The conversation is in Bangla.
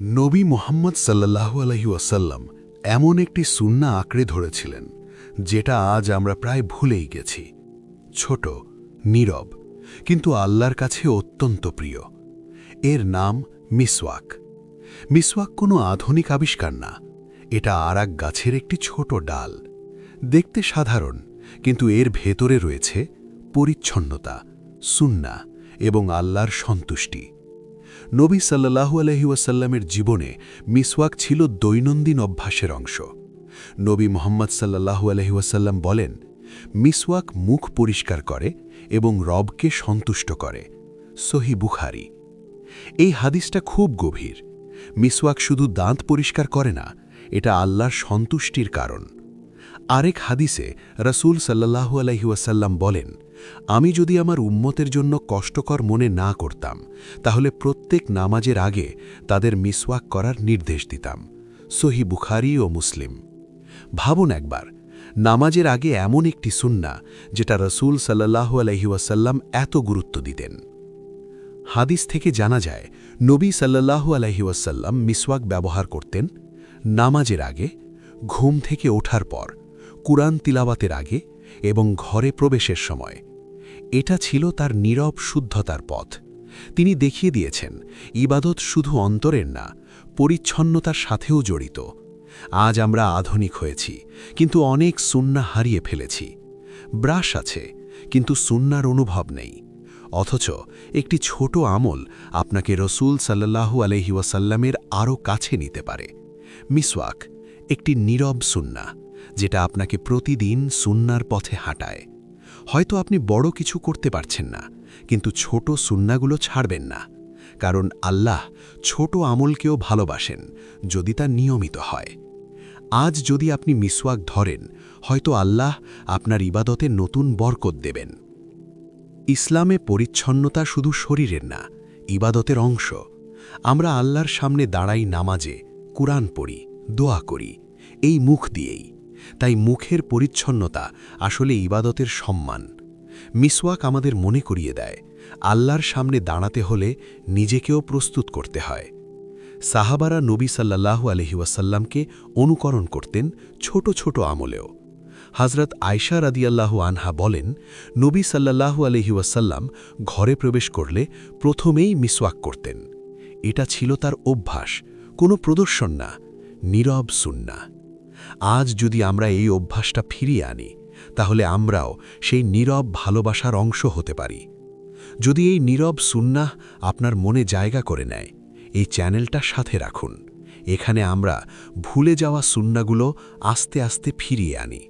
নবী মোহাম্মদ সাল্লাহু আলহি ওয়াসাল্লাম এমন একটি সুন্না আঁকড়ে ধরেছিলেন, যেটা আজ আমরা প্রায় ভুলেই গেছি। ছোট, নীরব, কিন্তু আল্লাহর কাছে অত্যন্ত প্রিয়। এর নাম মিসওয়াক। মিসওয়াক কোনো আধুনিক আবিষ্কার না, এটা আর এক গাছের একটি ছোট ডাল। দেখতে সাধারণ, কিন্তু এর ভেতরে রয়েছে পরিচ্ছন্নতা সুন্না এবং আল্লাহর সন্তুষ্টি। নবী সাল্লাহু আলহি ওয়াসাল্লামের জীবনে মিসওয়াক ছিল দৈনন্দিন অভ্যাসের অংশ। নবী মোহাম্মদ সাল্লাহু আলহি ওয়াসাল্লাম বলেন, মিসওয়াক মুখ পরিষ্কার করে এবং রবকে সন্তুষ্ট করে। সহি বুখারি। এই হাদিসটা খুব গভীর। মিসওয়াক শুধু দাঁত পরিষ্কার করে না, এটা আল্লাহর সন্তুষ্টির কারণ। আরেক হাদিসে রসুল সাল্লাহু আলহিউসাল্লাম বলেন আমি যদি আমার উম্মতের জন্য কষ্টকর মনে না করতাম, তাহলে প্রত্যেক নামাজের আগে তাদের মিসওয়াক করার নির্দেশ দিতাম। সহি বুখারি ও মুসলিম। ভাবুন একবার, নামাজের আগে এমন একটি সুন্না যেটা রসুল সাল্লাহু আলহিউসাল্লাম এত গুরুত্ব দিতেন। হাদিস থেকে জানা যায়, নবী সাল্লাহু আলহিউসাল্লাম মিসওয়াক ব্যবহার করতেন নামাজের আগে, ঘুম থেকে ওঠার পর, কুরআন তিলাবাতের আগে এবং ঘরে প্রবেশের সময়। এটা ছিল তার নীরব শুদ্ধতার পথ। তিনি দেখিয়ে দিয়েছেন, ইবাদত শুধু অন্তরের না, পরিচ্ছন্নতার সাথেও জড়িত। আজ আমরা আধুনিক হয়েছি, কিন্তু অনেক সুন্না হারিয়ে ফেলেছি। ব্রাশ আছে, কিন্তু সুন্নার অনুভব নেই। অথচ একটি ছোট আমল আপনাকে রসুল সাল্লাহু আলহি ওয়াসাল্লামের আরও কাছে নিতে পারে। মিসওয়াক, একটি নীরব সুন্না, যেটা আপনাকে প্রতিদিন সুন্নার পথে হাঁটায়। হয়তো আপনি বড় কিছু করতে পারছেন না, কিন্তু ছোট সুন্নাগুলো ছাড়বেন না। কারণ আল্লাহ ছোট আমলকেও ভালোবাসেন, যদি তা নিয়মিত হয়। আজ যদি আপনি মিসওয়াক ধরেন, হয়তো আল্লাহ আপনার ইবাদতে নতুন বরকত দেবেন। ইসলামে পরিচ্ছন্নতা শুধু শরীরের না, ইবাদতের অংশ। আমরা আল্লাহর সামনে দাঁড়াই নামাজে, কুরআন পড়ি, দোয়া করি, এই মুখ দিয়েই। তাই মুখের পরিচ্ছন্নতা আসলে ইবাদতের সম্মান। মিসওয়াক আমাদের মনে করিয়ে দেয়, আল্লাহর সামনে দাঁড়াতে হলে নিজেকেও প্রস্তুত করতে হয়। সাহাবারা নবী সাল্লাহু আলহিউসাল্লামকে অনুকরণ করতেন ছোট ছোট আমলেও। হজরত আয়সা রাদিয়াল্লাহু আনহা বলেন, নবী সাল্লাহু আলহিউসাল্লাম ঘরে প্রবেশ করলে প্রথমেই মিসওয়াক করতেন। এটা ছিল তার অভ্যাস, কোনো প্রদর্শন না, নীরব সুন্না। আজ যদি আমরা এই অভ্যাসটা ফিরিয়ে আনি, তাহলে আমরাও সেই নীরব ভালোবাসার অংশ হতে পারি। যদি এই নীরব সুন্নাহ আপনার মনে জায়গা করে নেয়, এই চ্যানেলটা সাথে রাখুন। এখানে আমরা ভুলে যাওয়া সুন্নাগুলো আস্তে আস্তে ফিরিয়ে আনি।